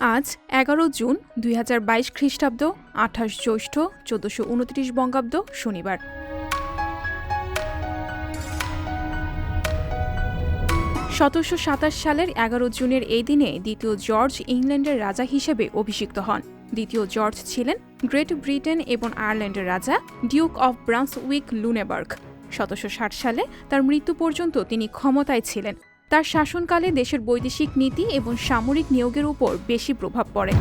আজ এগারো জুন দুই হাজার বাইশ খ্রিস্টাব্দ, আঠাশ জ্যৈষ্ঠ, চোদ্দশো উনত্রিশ বঙ্গাব্দ, শনিবার। সতেরোশো সাতাশ সালের এগারো জুনের এই দিনে দ্বিতীয় জর্জ ইংল্যান্ডের রাজা হিসেবে অভিষিক্ত হন। দ্বিতীয় জর্জ ছিলেন গ্রেট ব্রিটেন এবং আয়ারল্যান্ডের রাজা, ডিউক অফ ব্রান্সউইক লুনেবার্গ সতেরোশো ষাট সালে তার মৃত্যু পর্যন্ত তিনি ক্ষমতায় ছিলেন। তার শাসনকালে দেশের বৈদেশিক নীতি এবং সামরিক নিয়োগের উপর বেশি প্রভাব পড়ে।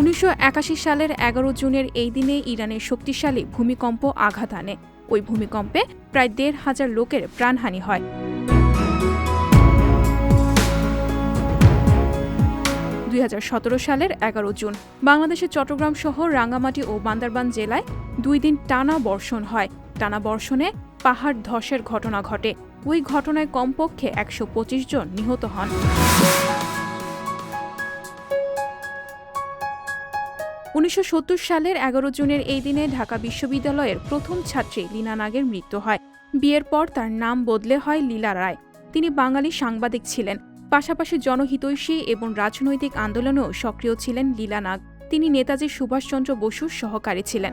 উনিশশো একাশি সালের এগারো জুনের এই দিনে ইরানের শক্তিশালী ভূমিকম্প আঘাত আনে। ওই ভূমিকম্পে প্রায় দেড় হাজার লোকের প্রাণহানি হয়। দুই হাজার সতেরো সালের এগারো জুন, বাংলাদেশের চট্টগ্রাম শহর রাঙ্গামাটি ও বান্দারবান জেলায় দুই দিন টানা বর্ষণ হয়। টানা বর্ষণে পাহাড় ধসের ঘটনা ঘটে। ওই ঘটনায় কমপক্ষে একশো পঁচিশ জন নিহত হন। উনিশশো সত্তর সালের এগারো জুনের এই দিনে ঢাকা বিশ্ববিদ্যালয়ের প্রথম ছাত্রী লীনা নাগের মৃত্যু হয়। বিয়ের পর তার নাম বদলে হয় লীলা রায়। তিনি বাঙালি সাংবাদিক ছিলেন। পাশাপাশি জনহিতৈষী এবং রাজনৈতিক আন্দোলনেও সক্রিয় ছিলেন লীলা নাগ। তিনি নেতাজি সুভাষচন্দ্র বসুর সহকারী ছিলেন।